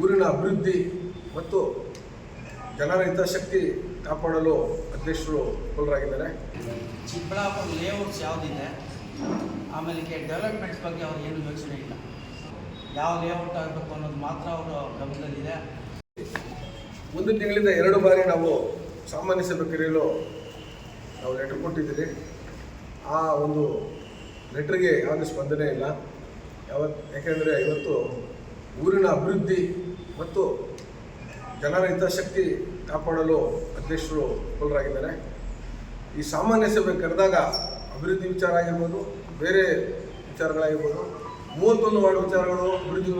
ಊರಿನ ಅಭಿವೃದ್ಧಿ ಮತ್ತು ಜನರ ಹಿತಾಸಕ್ತಿ ಕಾಪಾಡಲು ಅಧ್ಯಕ್ಷರು ವಿಫಲರಾಗಿದ್ದಾರೆ. ಚಿಕ್ಕಬಳ್ಳಾಪುರ ಲೇಔಟ್ಸ್ ಯಾವುದಿದೆ? ಆಮೇಲೆ ಡೆವಲಪ್ಮೆಂಟ್ಸ್ ಬಗ್ಗೆ ಅವ್ರು ಏನು ಯೋಚನೆ ಇಲ್ಲ. ಯಾವ ಲೇಔಟ್ ಆಗಬೇಕು ಅನ್ನೋದು ಮಾತ್ರ ಅವರ ಗಮನದಲ್ಲಿದೆ. ಒಂದು ತಿಂಗಳಿಂದ ಎರಡು ಬಾರಿ ನಾವು ಸಾಮಾನ್ಯ ಸಭೆ ಕರೆಯಲು ನಾವು ಲೆಟರ್ ಕೊಟ್ಟಿದ್ದೀರಿ. ಆ ಒಂದು ಲೆಟ್ರಿಗೆ ಯಾವುದೇ ಸ್ಪಂದನೆ ಇಲ್ಲ. ಯಾವತ್ತು ಯಾಕೆಂದರೆ ಇವತ್ತು ಊರಿನ ಅಭಿವೃದ್ಧಿ ಮತ್ತು ಜನರ ಹಿತಾಸಕ್ತಿ ಕಾಪಾಡಲು ಅಧ್ಯಕ್ಷರು ವಿಫಲರಾಗಿದ್ದಾರೆ. ಈ ಸಾಮಾನ್ಯ ಸಭೆ ಕರೆದಾಗ ಅಭಿವೃದ್ಧಿ ವಿಚಾರ ಆಗಿರ್ಬೋದು, ಬೇರೆ ವಿಚಾರಗಳಾಗಿರ್ಬೋದು, ಮೂವತ್ತೊಂದು ವಾರ್ಡ್ ವಿಚಾರಗಳು ಅಭಿವೃದ್ಧಿ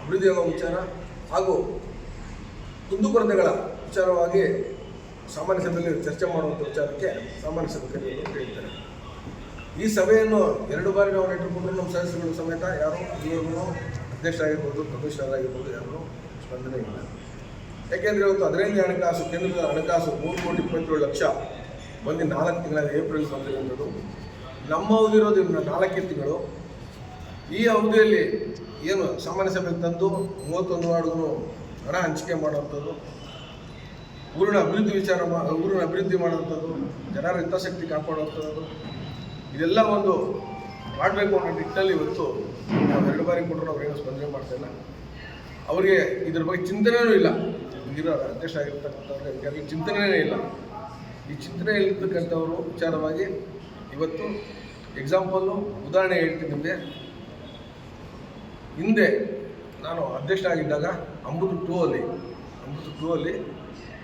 ಅಭಿವೃದ್ಧಿಯಾಗುವ ವಿಚಾರ ಹಾಗೂ ಕುಂದುಕೊರತೆಗಳ ವಿಚಾರವಾಗಿ ಸಾಮಾನ್ಯ ಸಭೆಯಲ್ಲಿ ಚರ್ಚೆ ಮಾಡುವಂಥ ವಿಚಾರಕ್ಕೆ ಸಾಮಾನ್ಯ ಸಭೆ ಕರೆಯಲು ಈ ಸಭೆಯನ್ನು ಎರಡು ಬಾರಿ ನಾವು ಇಟ್ಟುಕೊಂಡು ನಮ್ಮ ಸದಸ್ಯರುಗಳು ಸಮೇತ ಯಾರು ಇಲ್ಲಿವರೆಗೂ ಅಧ್ಯಕ್ಷರಾಗಿರ್ಬೋದು ಕಮಿಷನರ್ ಯಾರು ಸ್ಪಂದನೆ ಇಲ್ಲ. ಯಾಕೆಂದರೆ ಇವತ್ತು ಹದಿನೈದನೇ ಹಣಕಾಸು, ಕೇಂದ್ರದ ಹಣಕಾಸು ಮೂರು ಕೋಟಿ ಇಪ್ಪತ್ತೇಳು ಲಕ್ಷ ಬಂದು ನಾಲ್ಕು ತಿಂಗಳ ಏಪ್ರಿಲ್ ಬಂದಿರುವಂಥದ್ದು ನಮ್ಮ ಅವಧಿರೋದು ಇನ್ನು ನಾಲ್ಕೇ ತಿಂಗಳು. ಈ ಅವಧಿಯಲ್ಲಿ ಏನು ಸಾಮಾನ್ಯ ಸಭೆಗೆ ತಂದು ಮೂವತ್ತೊಂದು ವಾರ್ಡ್ಗೂ ಹಣ ಹಂಚಿಕೆ ಮಾಡುವಂಥದ್ದು, ಊರಿನ ಅಭಿವೃದ್ಧಿ ವಿಚಾರ ಮಾ, ಊರಿನ ಅಭಿವೃದ್ಧಿ ಮಾಡುವಂಥದ್ದು, ಜನರ ಹಿತಾಸಕ್ತಿ ಕಾಪಾಡುವಂಥದ್ದು, ಇದೆಲ್ಲ ಒಂದು ಮಾಡಬೇಕು ಅನ್ನೋ ನಿಟ್ಟಿನಲ್ಲಿ ಇವತ್ತು ನಾವು ಎರಡು ಬಾರಿ ಕೊಟ್ಟರು ಅವ್ರು ಏನು ಸ್ಪಂದನೆ ಮಾಡ್ತಿಲ್ಲ ಅವರಿಗೆ ಇದ್ರ ಬಗ್ಗೆ ಚಿಂತನೆಯೂ ಇಲ್ಲ. ಹಿರಿಯ ಅಧ್ಯಕ್ಷ ಆಗಿರ್ತಕ್ಕಂಥವ್ರಿಗೆ ಚಿಂತನೆಯೇ ಇಲ್ಲ. ಈ ಚಿಂತನೆ ವಿಚಾರವಾಗಿ ಇವತ್ತು ಎಕ್ಸಾಂಪಲ್ಲು ಉದಾಹರಣೆ ಹೇಳ್ತೀನಿ ನಿಮಗೆ. ಹಿಂದೆ ನಾನು ಅಧ್ಯಕ್ಷ ಆಗಿದ್ದಾಗ ಅಮೃತ ಟೂ ಅಲ್ಲಿ, ಅಮೃತ ಟೂ ಅಲ್ಲಿ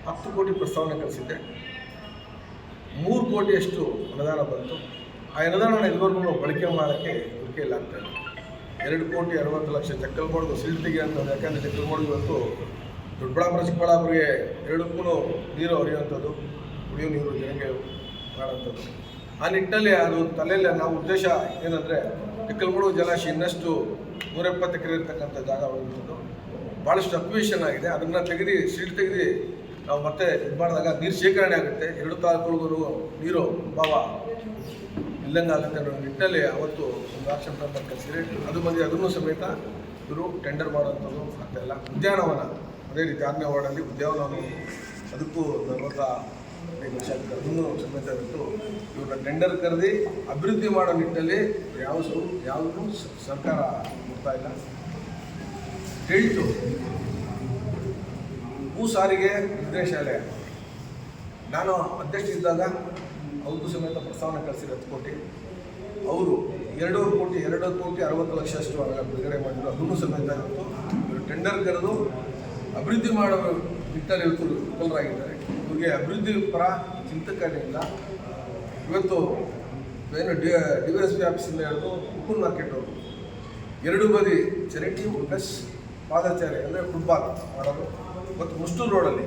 ಹತ್ತು ಕೋಟಿ ಪ್ರಸ್ತಾವನೆ ಕಳಿಸಿದ್ದೆ. ಮೂರು ಕೋಟಿಯಷ್ಟು ಅನುದಾನ ಬಂತು. ಆ ಅನುದಾನ ಇದುವರೆಗೂ ಬಳಕೆ ಮಾಡೋಕ್ಕೆ ಇಲ್ಲ ಅಂತ ಇಲ್ಲ ಎರಡು ಕೋಟಿ ಅರವತ್ತು ಲಕ್ಷ ಚಕ್ಕಲ್ಮೋಡ್ದು ಸಿಲ್ಟಿಗೆ ಅಂತ ಯಾಕಂದರೆ ಚಕ್ಕಲ್ಮೋಡ್ದು ಇವತ್ತು ದೊಡ್ಡಬಳ್ಳಾಪುರ, ಚಿಕ್ಕಬಳ್ಳಾಪುರಿಗೆ ಎರಡಕ್ಕೂ ನೀರು ಹರಿಯುವಂಥದ್ದು, ಕುಡಿಯೋ ನೀರು ಜನಕ್ಕೆ ಮಾಡುವಂಥದ್ದು ಆ ನಿಟ್ಟಿನಲ್ಲಿ ಅದು ತಲೆಯಲ್ಲಿ ನಾವು ಉದ್ದೇಶ ಏನಂದರೆ ಚಿಕ್ಕಲ್ಗೋಡು ಜಲಾಶಯ ಇನ್ನಷ್ಟು ನೂರೆಪ್ಪತ್ತು ಎಕರೆ ಇರ್ತಕ್ಕಂಥ ಜಾಗ ಭಾಳಷ್ಟು ಅಕ್ವಿಷನ್ ಆಗಿದೆ. ಅದನ್ನು ತೆಗೆದು, ಸಿಲ್ಟ್ ತೆಗೆದು ನಾವು ಮತ್ತೆ ಇದು ಮಾಡಿದಾಗ ನೀರು ಶೇಖರಣೆ ಆಗುತ್ತೆ. ಎರಡು ತಾಲೂಕುಗಳಿಗೂ ನೀರು ಭಾವ ಇಲ್ಲಂಗೆ ಆಗುತ್ತೆ ಅನ್ನೋ ನಿಟ್ಟಿನಲ್ಲಿ ಅವತ್ತು ಒಂದು ಆಕ್ಷನ್ ಅದು ಬಂದು ಅದನ್ನು ಸಮೇತ ಇವರು ಟೆಂಡರ್ ಮಾಡೋಂಥದ್ದು ಇಲ್ಲ. ಉದ್ಯಾನವನ, ಅದೇ ರೀತಿ ಆರನೇ ವಾರ್ಡಲ್ಲಿ ಉದ್ಯಾನವನ ಅದಕ್ಕೂ ನಲವತ್ತ ಐದು ಆಗ್ತದೆ ಅದನ್ನು ಸಮೇತ ಇತ್ತು ಇವ್ರನ್ನ ಟೆಂಡರ್ ಕರೆದಿ ಅಭಿವೃದ್ಧಿ ಮಾಡೋ ನಿಟ್ಟಿನಲ್ಲಿ ಯಾವ ಯಾವುದೂ ಸರ್ಕಾರ ಕೊಡ್ತಾ ಇಲ್ಲ. ಹೇಳ್ತು. ಭೂ ಸಾರಿಗೆ ನಿರ್ದೇಶಾಲಯ ನಾನು ಅಧ್ಯಕ್ಷ ಇದ್ದಾಗ ಅವ್ರಿಗೂ ಸಮೇತ ಪ್ರಸ್ತಾವನೆ ಕಳಿಸಿದ್ರು ಹತ್ತು ಕೋಟಿ. ಅವರು ಎರಡೂವರೆ ಕೋಟಿ, ಎರಡು ಕೋಟಿ ಅರವತ್ತು ಲಕ್ಷ ಅಷ್ಟು ಬಿಡುಗಡೆ ಮಾಡಿದ್ರು. ಅದನ್ನು ಸಮೇತ ಇವತ್ತು ಇವರು ಟೆಂಡರ್ ಕರೆದು ಅಭಿವೃದ್ಧಿ ಮಾಡೋ ನಿಟ್ಟಲ್ಲಿ ಇವತ್ತು ವಿಫಲರಾಗಿದ್ದಾರೆ. ಇವರಿಗೆ ಅಭಿವೃದ್ಧಿ ಪರ ಚಿಂತಕರಿಂದ ಇವತ್ತು ಏನು ಡಿ ಡಿ ಎಸ್ ಪಿ ಆಫೀಸಿಂದ ಹಿಡಿದು ಉಪ್ಪು ಮಾರ್ಕೆಟ್ ಅವರು. ಎರಡು ಬದಿ ಚರಿಟಿ ಪ್ಲಸ್ ಪಾದಚಾರಿ ಅಂದರೆ ಫುಟ್ಬಾಲ್ ಮಾಡೋದು. ಮತ್ತು ಮುಸ್ಟೂರು ರೋಡಲ್ಲಿ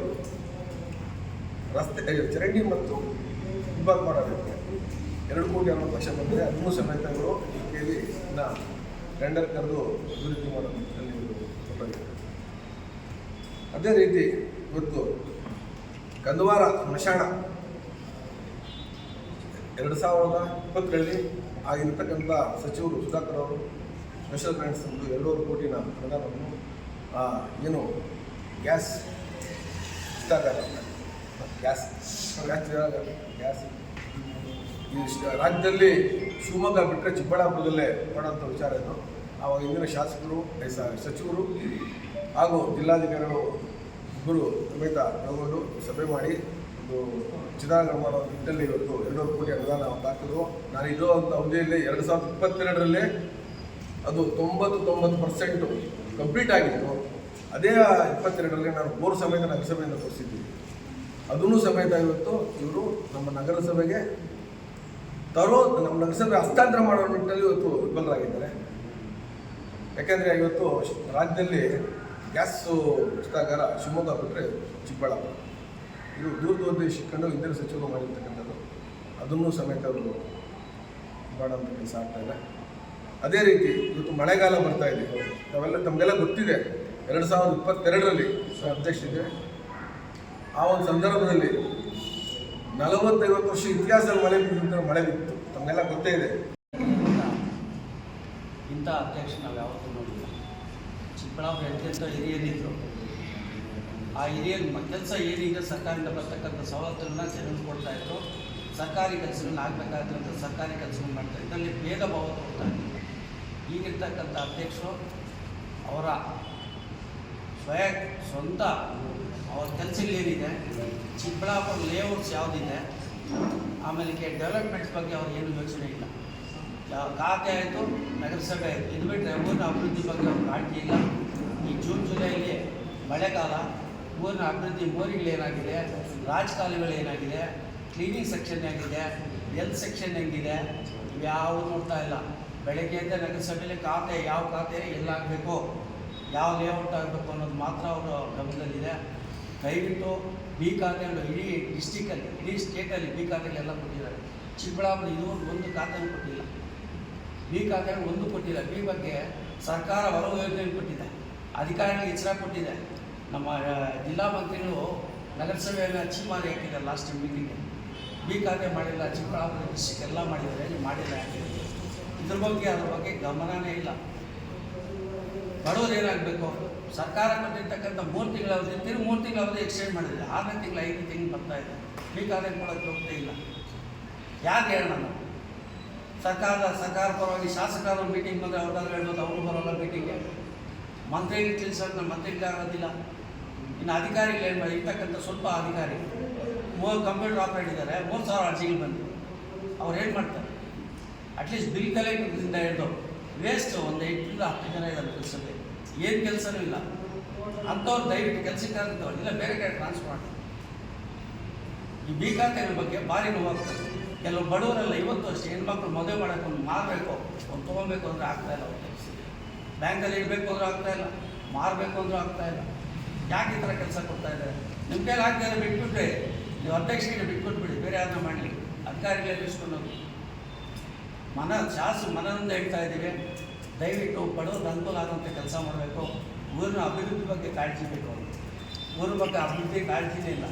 ರಸ್ತೆ ಚರಂಡಿ ಮತ್ತು ಫುಟ್ಪಾತ್ ಮಾಡೋದಕ್ಕೆ ಎರಡು ಕೋಟಿ ಅರವತ್ತು ಲಕ್ಷ ಬಂದಿದೆ ಅದನ್ನು ಸಮೇತ ಇವರು ಈ ಕೇಳಿ ಇನ್ನು ಟೆಂಡರ್ ಕರೆದು ಅಭಿವೃದ್ಧಿ ಮಾಡೋ ನಿಟ್ಟಿನಲ್ಲಿ ಅದೇ ರೀತಿ ಇವತ್ತು ಕಂದವಾರ ಸ್ಮಶಾನ ಎರಡು ಸಾವಿರದ ಇಪ್ಪತ್ತರಲ್ಲಿ ಆಗಿರ್ತಕ್ಕಂಥ ಸಚಿವರು ಸುಧಾಕರ್ ಅವರು ಸ್ಪೆಷಲ್ ಫ್ರೆಂಡ್ಸ್ ಒಂದು ಎರಡೂವರೆ ಕೋಟಿನ ಅನುದಾನವನ್ನು ಏನು ಗ್ಯಾಸ್ ಇಷ್ಟಾಗಾರ ಗ್ಯಾಸ್ ಗ್ಯಾಸ್ ರಾಜ್ಯದಲ್ಲಿ ಶಿವಮೊಗ್ಗ ಬಿಟ್ಟರೆ ಚಿಕ್ಕಬಳ್ಳಾಪುರದಲ್ಲೇ ಮಾಡೋಂಥ ವಿಚಾರ ಇದು. ಆವಾಗ ಇಂದಿನ ಶಾಸಕರು ಸಚಿವರು ಹಾಗೂ ಜಿಲ್ಲಾಧಿಕಾರಿಗಳು ಇಬ್ಬರು ಸಮೇತ ತಗೊಂಡು ಸಭೆ ಮಾಡಿ ಒಂದು ಚಿತ್ರಾಂಗಣ ಮಾಡೋ ನಿಟ್ಟಿನಲ್ಲಿ ಇವತ್ತು ಎರಡೂವರೆ ಕೋಟಿ ಅನುದಾನ ಹಾಕಿದ್ರು ನಾನು ಇರೋ ಅಂತ ಅವಧಿಯಲ್ಲಿ ಎರಡು ಸಾವಿರದ ಇಪ್ಪತ್ತೆರಡರಲ್ಲೇ ಅದು ತೊಂಬತ್ತು ತೊಂಬತ್ತು ಪರ್ಸೆಂಟು ಕಂಪ್ಲೀಟ್ ಆಗಿತ್ತು. ಅದೇ ಇಪ್ಪತ್ತೆರಡರಲ್ಲಿ ನಾನು ಬೋರ್ ಸಮೇತ ನಗರಸಭೆಯಿಂದ ಕೊಡಿಸಿದ್ವಿ ಅದನ್ನು ಸಮೇತ ಇವತ್ತು ಇವರು ನಮ್ಮ ನಗರಸಭೆಗೆ ತರೋ ನಮ್ಮ ನಗರಸಭೆ ಹಸ್ತಾಂತರ ಮಾಡೋ ನಿಟ್ಟಿನಲ್ಲಿ ಇವತ್ತು ವಿಫಲರಾಗಿದ್ದಾರೆ. ಯಾಕೆಂದರೆ ಇವತ್ತು ರಾಜ್ಯದಲ್ಲಿ ಗ್ಯಾಸು ಭ್ರಷ್ಟಾಚಾರ ಶಿವಮೊಗ್ಗ ಬಿಟ್ಟರೆ ಚಿಕ್ಕಬಳ್ಳಾಪುರ. ಇದು ದೂರ ದೂರದೇಶ ಇಟ್ಕೊಂಡು ಇಂದಿನ ಸಚಿವರು ಮಾಡಿರ್ತಕ್ಕಂಥದ್ದು. ಅದನ್ನು ಸಮೇತ ಅವರು ಮಾಡೋಂಥ ಕೆಲಸ ಆಗ್ತಾ ಇಲ್ಲ ಅದೇ ರೀತಿ ಇವತ್ತು ಮಳೆಗಾಲ ಬರ್ತಾ ಇದೆ. ನಾವೆಲ್ಲ ತಮಗೆಲ್ಲ ಗೊತ್ತಿದೆ. ಎರಡು ಸಾವಿರದ ಇಪ್ಪತ್ತೆರಡರಲ್ಲಿ ಅಧ್ಯಕ್ಷಿದೆ ಆ ಒಂದು ಸಂದರ್ಭದಲ್ಲಿ ನಲವತ್ತೈವತ್ತು ವರ್ಷ ಇತಿಹಾಸದಲ್ಲಿ ಮಳೆ ಬಿದ್ದಂಥ ಮಳೆ ಬಿತ್ತು. ತಮಗೆಲ್ಲ ಗೊತ್ತೇ ಇದೆ. ಇಂಥ ಅಧ್ಯಕ್ಷ ನಾವು ಯಾವತ್ತೂ ನೋಡಿಲ್ಲ. ಚಿಕ್ಕಬಳ್ಳಾಪುರ ಅತ್ಯಂತ ಹಿರಿಯರಿದ್ದರು ಆ ಹಿರಿಯ ಕೆಲಸ ಏನೀಗ ಸರ್ಕಾರದಿಂದ ಬರ್ತಕ್ಕಂಥ ಸವಲತ್ತುಗಳನ್ನ ಜನರು ಕೊಡ್ತಾ ಇದ್ರು. ಸರ್ಕಾರಿ ಕೆಲಸಗಳನ್ನ ಆಗಬೇಕಾದಂಥ ಸರ್ಕಾರಿ ಕೆಲಸಗಳನ್ನ ಮಾಡ್ತಾರೆ ಇದರಲ್ಲಿ ಭೇದ ಭಾವ ಕೊಡ್ತಾ ಇದ್ರು ಈಗಿರ್ತಕ್ಕಂಥ ಅಧ್ಯಕ್ಷರು ಅವರ ಸ್ವಯ ಸ್ವಂತ ಅವ್ರ ಕೆಲಸಗಳೇನಿದೆ ಚಿಕ್ಕಬಳ್ಳಾಪುರ ಲೇಔಟ್ಸ್ ಯಾವುದಿದೆ? ಆಮೇಲೆ ಡೆವಲಪ್ಮೆಂಟ್ಸ್ ಬಗ್ಗೆ ಅವ್ರು ಏನು ಯೋಚನೆ ಇಲ್ಲ. ಯಾವ ಖಾತೆ ಆಯಿತು, ನಗರಸಭೆ ಆಯಿತು. ಇದು ಬಿಟ್ಟರೆ ಊರಿನ ಅಭಿವೃದ್ಧಿ ಬಗ್ಗೆ ಅವ್ರು ಕಾಳಜಿ ಇಲ್ಲ. ಈ ಜೂನ್ ಜುಲೈಲಿ ಮಳೆಗಾಲ, ಊರಿನ ಅಭಿವೃದ್ಧಿ ಮೋರಿಗಳೇನಾಗಿದೆ ರಾಜಕಾಲುಗಳೇನಾಗಿದೆ ಕ್ಲೀನಿಂಗ್ ಸೆಕ್ಷನ್ ಹೇಗಿದೆ? ಹೆಲ್ತ್ ಸೆಕ್ಷನ್ ಹೆಂಗಿದೆ? ಯಾವುದು ನೋಡ್ತಾ ಇಲ್ಲ. ಬೆಳಗ್ಗೆಯಿಂದ ನಗರಸಭೆಯಲ್ಲಿ ಖಾತೆ, ಯಾವ ಖಾತೆ ಎಲ್ಲಾಗಬೇಕು ಯಾವ ಲೇಔಟ್ ಆಗಬೇಕು ಅನ್ನೋದು ಮಾತ್ರ ಅವರ ಗಮನದಲ್ಲಿದೆ. ದಯವಿಟ್ಟು ಬಿ ಖಾತೆಗಳು ಇಡೀ ಡಿಸ್ಟಿಕಲ್ಲಿ ಇಡೀ ಸ್ಟೇಟಲ್ಲಿ ಬಿ ಖಾತೆಗಳೆಲ್ಲ ಕೊಟ್ಟಿದ್ದಾರೆ. ಚಿಕ್ಕಬಳ್ಳಾಪುರ ಇದು ಒಂದು ಖಾತೆನೂ ಕೊಟ್ಟಿಲ್ಲ. ಬಿ ಖಾತೆಗಳು ಒಂದು ಕೊಟ್ಟಿಲ್ಲ. ಬಿ ಬಗ್ಗೆ ಸರ್ಕಾರ ಹೊರ ಯೋಜನೆ ಕೊಟ್ಟಿದೆ. ಅಧಿಕಾರಿಗಳಿಗೆ ಎಚ್ಚರ ಕೊಟ್ಟಿದೆ. ನಮ್ಮ ಜಿಲ್ಲಾ ಮಂತ್ರಿಗಳು ನಗರಸಭೆಯನ್ನು ಅಚ್ಚಿಮಾರಿ ಹಾಕಿದ್ದಾರೆ ಲಾಸ್ಟ್ ಮೀಟಿಂಗ್ಗೆ ಬಿ ಖಾತೆ ಮಾಡಿಲ್ಲ, ಚಿಕ್ಕಬಳ್ಳಾಪುರ ಡಿಸ್ಟಿಕ್ ಎಲ್ಲ ಮಾಡಿದ್ದಾರೆ ನೀವು ಮಾಡಿಲ್ಲ ಇದ್ರ ಬಗ್ಗೆ ಅದ್ರ ಬಗ್ಗೆ ಗಮನವೇ ಇಲ್ಲ. ಬಡವರು ಏನಾಗಬೇಕು? ಸರ್ಕಾರ ಕೊಟ್ಟಿರ್ತಕ್ಕಂಥ ಮೂರು ತಿಂಗಳ ಅವಧಿ ತಿರು ಮೂರು ತಿಂಗಳ ಅವಧಿ ಎಕ್ಸ್ಟೆಂಡ್ ಮಾಡಿದ್ರೆ ಆರನೇ ತಿಂಗಳು ಐದು ತಿಂಗಳು ಬರ್ತಾ ಇದೆ. ಬಿ ಖಾತೆ ಕೊಡೋಕ್ಕೆ ಹೋಗ್ತಾ ಇಲ್ಲ. ಯಾಕೆ ಹೇಳೋಣ ನಾವು? ಸರ್ಕಾರದ, ಸರ್ಕಾರ ಪರವಾಗಿ ಶಾಸಕರ ಮೀಟಿಂಗ್ ಬಂದರೆ ಅವ್ರದ್ದಾದ್ರೂ ಹೇಳ್ಬೋದು, ಅವರು ಬರೋಲ್ಲ ಮೀಟಿಂಗ್ಗೆ ಮಂತ್ರಿಗೆ ತಿಳಿಸೋದು ನಮ್ಮ ಮಂತ್ರಿಗಳಿಗೆ ಆಗೋದಿಲ್ಲ. ಇನ್ನು ಅಧಿಕಾರಿಗಳು ಏನು ಇರ್ತಕ್ಕಂಥ ಸ್ವಲ್ಪ ಅಧಿಕಾರಿ ಮೂರು ಕಂಪ್ಯೂಟರ್ ಆಪ್ರೇಟ್ ಇದ್ದಾರೆ ಮೂರು ಸಾವಿರ ಅರ್ಜಿಗಳು ಬಂದರು ಅವ್ರು ಏನು ಮಾಡ್ತಾರೆ? ಅಟ್ಲೀಸ್ಟ್ ಬಿಲ್ ಕಲೆಕ್ಟರ್ದಿಂದ ಹಿಡಿದು ವೇಸ್ಟ್ ಒಂದು ಎಂಟರಿಂದ ಹತ್ತು ಜನ ಇದ್ದಾರೆ ಕೆಲಸದಲ್ಲಿ ಏನು ಕೆಲಸನೂ ಇಲ್ಲ. ಅಂಥವ್ರು ದಯವಿಟ್ಟು ಕೆಲಸಕ್ಕೆ ಅಂತವ್ರು ಇಲ್ಲ ಬೇರೆ ಕಡೆ ಟ್ರಾನ್ಸ್ಫರ್ ಮಾಡಿ. ಈ ಬಿ ಬಗ್ಗೆ ಭಾರಿ ನೋವಾಗ್ತದೆ ಕೆಲವು ಬಡವರೆಲ್ಲ ಇವತ್ತು ಅಷ್ಟೇ ಹೆಣ್ಮಕ್ಳು ಮದುವೆ ಮಾಡೋಕೆ ಒಂದು ಮಾರಬೇಕು. ಒಂದು ತೊಗೊಬೇಕು ಅಂದರೆ ಆಗ್ತಾ ಇಲ್ಲ ಅವ್ರ ಕೆಲಸ ಬ್ಯಾಂಕಲ್ಲಿ ಇಡಬೇಕು ಅಂದ್ರೂ ಆಗ್ತಾ ಇಲ್ಲ. ಮಾರಬೇಕು ಅಂದ್ರೂ ಆಗ್ತಾ ಇಲ್ಲ. ಯಾಕೆ ಈ ಥರ ಕೆಲಸ ಕೊಡ್ತಾ ಇದ್ದಾರೆ? ನಿಮ್ಮ ಕೈಲಿ ಆಗ್ತಾರೆ ಬಿಟ್ಬಿಟ್ರೆ, ನೀವು ಅಧ್ಯಕ್ಷರಿಗೆ ಬಿಟ್ಕೊಟ್ಬಿಡಿ, ಬೇರೆ ಯಾರನ್ನ ಮಾಡಲಿ. ಅಧಿಕಾರಿಗಳೇ ಬಿಡಿಸ್ಕೊಂಡು ಮನ ಜಾಸ್ತಿ ಮನದಿಂದ ಹೇಳ್ತಾ ಇದ್ದೀವಿ. ದಯವಿಟ್ಟು ಬಡವ್ರಿಗೆ ಅನುಕೂಲ ಆಗುವಂಥ ಕೆಲಸ ಮಾಡಬೇಕು. ಊರಿನ ಅಭಿವೃದ್ಧಿ ಬಗ್ಗೆ ಕಾಳಜಿ ಬೇಕು ಊರ ಬಗ್ಗೆ ಅಭಿವೃದ್ಧಿ ಕಾಳಜಿನೇ ಇಲ್ಲ.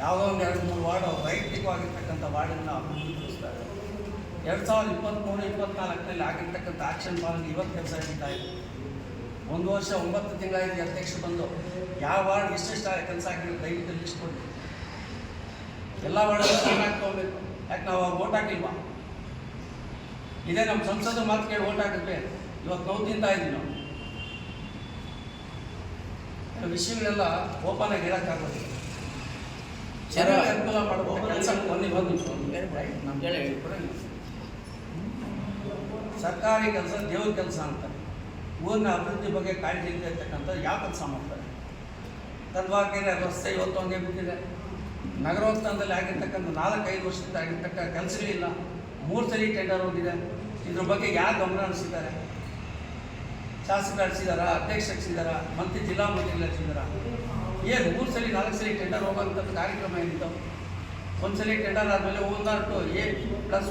ಯಾವುದೋ ಒಂದು ಎರಡು ಮೂರು ವಾರ್ಡು ವೈಯಕ್ತಿಕವಾಗಿರ್ತಕ್ಕಂಥ ವಾರ್ಡನ್ನು ಅಭಿವೃದ್ಧಿಪಡಿಸ್ತಾರೆ ಎರಡು ಸಾವಿರದ ಇಪ್ಪತ್ತ್ಮೂರು ಇಪ್ಪತ್ನಾಲ್ಕರಲ್ಲಿ ಆಗಿರ್ತಕ್ಕಂಥ ಆಕ್ಷನ್ ಪ್ಲಾನ್ ಇವತ್ತು ಕೆಲಸ ನಡೀತಾ ಇದೆ. ಒಂದು ವರ್ಷ ಒಂಬತ್ತು ತಿಂಗಳಾಗಿ ಅಧ್ಯಕ್ಷ ಬಂದು ಯಾವ ವಾರ್ಡ್ ಇಷ್ಟಿಷ್ಟ ಕೆಲಸ ಆಗಿರೋ ದಯವಿಟ್ಟು ಲಿಸ್ಟ್ ಕೊಡಿ ಎಲ್ಲ ವಾರ್ಡಲ್ಲೂ ಚೆನ್ನಾಗಿ ತೊಗೋಬೇಕು ಯಾಕೆ ನಾವು ಓಟ್ ಹಾಕಿಲ್ವಾ? ಇದೇ ನಮ್ಮ ಸಂಸದ ಮಾತು ಕೇಳಿ ಓಟ್ ಹಾಕಿದ್ವಿ ಇವತ್ತು ನೋವು ತಿಂತಾ ಇದ್ದೀವಿ ನಾವು. ಕೆಲವು ವಿಷಯಗಳೆಲ್ಲ ಓಪನ್ ಆಗಿ ಹೇಳೋಕ್ಕಾಗೋದು ಜನರಿಗೆ ಅನುಕೂಲ ಕೆಲಸ ಒಂದು ಒಂದು ನಿಮಿಷ ಒಂದು ನಿಮಿಷ. ನಮ್ಮ ಹೇಳಿ. ಸರ್ಕಾರಿ ಕೆಲಸ ದೇವ್ರ ಕೆಲಸ ಅಂತಾರೆ ಊರಿನ ಅಭಿವೃದ್ಧಿ ಬಗ್ಗೆ ಕಾಳಜಿ ಇರ್ತಕ್ಕಂಥ ಯಾವ ಕೆಲಸ ಮಾಡ್ತಾರೆ? ತದ್ವಾಕೇನೆ ರಸ್ತೆ ಇವತ್ತು ಹಂಗೆ ಬಿದ್ದಿದೆ ನಗರೋತ್ಥಾನದಲ್ಲಿ ಆಗಿರ್ತಕ್ಕಂಥ ನಾಲ್ಕೈದು ವರ್ಷದಿಂದ ಆಗಿರ್ತಕ್ಕ ಕೆಲಸಗಳಿಲ್ಲ ಮೂರು ಸರಿ ಟೆಂಡರ್ ಹೋಗಿದೆ. ಇದ್ರ ಬಗ್ಗೆ ಯಾರು ಗಮನ ಹರಿಸಿದ್ದಾರೆ? ಶಾಸಕರು ಹರಿಸಿದಾರ ಅಧ್ಯಕ್ಷ ಹರಿಸಿದಾರ ಮಂತ್ರಿ ಜಿಲ್ಲಾ ಮಂತ್ರಿಗಳು ಹರಿಸಿದಾರ ಏನು, ಮೂರು ಸಲ, ನಾಲ್ಕು ಸಲ ಟೆಂಡರ್ ಹೋಗೋಂಥದ್ದು ಕಾರ್ಯಕ್ರಮ ಏನಿತ್ತು? ಒಂದು ಸಲ ಟೆಂಡರ್ ಆದಮೇಲೆ ಒಂದಾರು ಟು, ಎ ಪ್ಲಸ್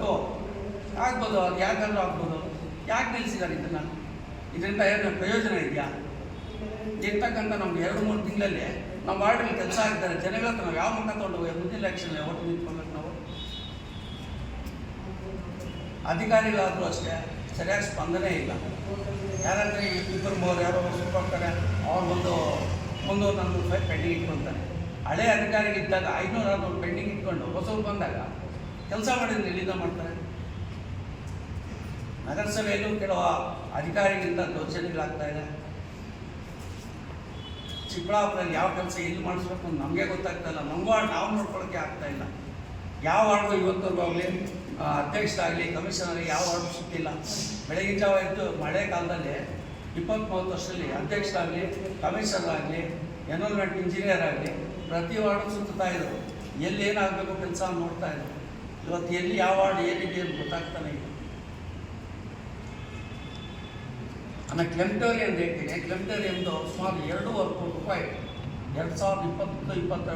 ಟು ಆಗ್ಬೋದು, ಅದು ಯಾಕಾದ್ರೂ ಆಗ್ಬೋದು. ಯಾಕೆ ನಿಲ್ಲಿಸಿದ್ದಾರೆ ಇದನ್ನು? ಇದರಿಂದ ಏನು ಪ್ರಯೋಜನ ಇದೆಯಾ? ಇರ್ತಕ್ಕಂಥ ನಮ್ಗೆ ಎರಡು, ಮೂರು ತಿಂಗಳಲ್ಲಿ ನಮ್ಮ ವಾರ್ಡಲ್ಲಿ ಕೆಲಸ ಆಗ್ತಾರೆ. ಜನಗಳ ಹತ್ರ ನಾವು ಯಾವ ಮುಖ ತೊಗೊಂಡು ಮುಂದಿನ ಎಲೆಕ್ಷನ್ ಓಟ್ ನಿಂತ್ಕೊಳ್ಬೇಕು ನಾವು. ಅಧಿಕಾರಿಗಳಾದರೂ ಅಷ್ಟೇ. ಸರಿಯಾಗಿ ಸ್ಪಂದನೆ ಇಲ್ಲ. ಯಾರಂದ್ರೆ ಇಬ್ಬರು ಮೂವರು ಯಾರೋ ಹೋಗ್ತಾರೆ ಅವ್ರು ಒಂದು ಒಂದು ನನ್ನ ರೂಪಾಯಿ ಪೆಂಡಿಂಗ್ ಇಟ್ಕೊಳ್ತಾರೆ ಹಳೆ ಅಧಿಕಾರಿಗಳಿದ್ದಾಗ ಐನೂರು, ಆರುನೂರು ಪೆಂಡಿಂಗ್ ಇಟ್ಕೊಂಡು ಹೊಸವ್ರು ಬಂದಾಗ ಕೆಲಸ ಮಾಡಿದ್ರೆ ಎಲ್ಲಿಂದ ಮಾಡ್ತಾರೆ. ನಗರಸಭೆಯಲ್ಲೂ ಕೆಲವು ಅಧಿಕಾರಿಗಳಿಂದ ದೌರ್ಜನ್ಯಗಳಾಗ್ತಾ ಇದೆ. ಚಿಕ್ಕಬಳ್ಳಾಪುರಲ್ಲಿ ಯಾವ ಕೆಲಸ ಎಲ್ಲಿ ಮಾಡಿಸ್ಬೇಕು ನಮಗೆ ಗೊತ್ತಾಗ್ತಾ ಇಲ್ಲ. ನಮಗೂ ನಾವು ನೋಡ್ಕೊಳ್ಳೋಕ್ಕೆ ಆಗ್ತಾ ಇಲ್ಲ. ಯಾವ ವಾರ್ಡು ಇವತ್ತವರೆಗೂ ಆಗಲಿ ಅಧ್ಯಕ್ಷರಾಗಲಿ ಕಮಿಷನರ್ ಯಾವ ವಾರ್ಡು ಸಿಕ್ಕಿಲ್ಲ ಬೆಳಗಿನ ಜಾವ ಇತ್ತು ಮಳೆ ಕಾಲದಲ್ಲಿ ಇಪ್ಪತ್ತು ಮೂವತ್ತು ವರ್ಷದಲ್ಲಿ ಅಧ್ಯಕ್ಷರಾಗಲಿ ಕಮಿಷನರ್ ಆಗಲಿ ಎನ್ರೋಲ್ಮೆಂಟ್ ಇಂಜಿನಿಯರ್ ಆಗಲಿ ಪ್ರತಿ ವಾರ್ಡು ಸುತ್ತಾ ಇದ್ರು. ಎಲ್ಲಿ ಏನಾಗಬೇಕು ಕೆಲಸ ನೋಡ್ತಾ ಇದ್ರು. ಇವತ್ತು ಎಲ್ಲಿ ಯಾವ ವಾರ್ಡ್ ಏನಿದೆ ಅಂತ ಗೊತ್ತಾಗ್ತಾನೆ ಇಲ್ಲ. ಆಮೇಲೆ ಕ್ಲೆಮ್ಟೋರಿಯಂ ರೇಟಿಗೆ ಹೇಳ್ತೀನಿ ಕ್ಲೆಮ್ಟೋರಿ ಎಂದು ಸುಮಾರು ಎರಡೂವರೆ ಕೋಟಿ ರೂಪಾಯಿ, ಎರಡು ಸಾವಿರದ ಇಪ್ಪತ್ತು, ಇಪ್ಪತ್ತೆರಡು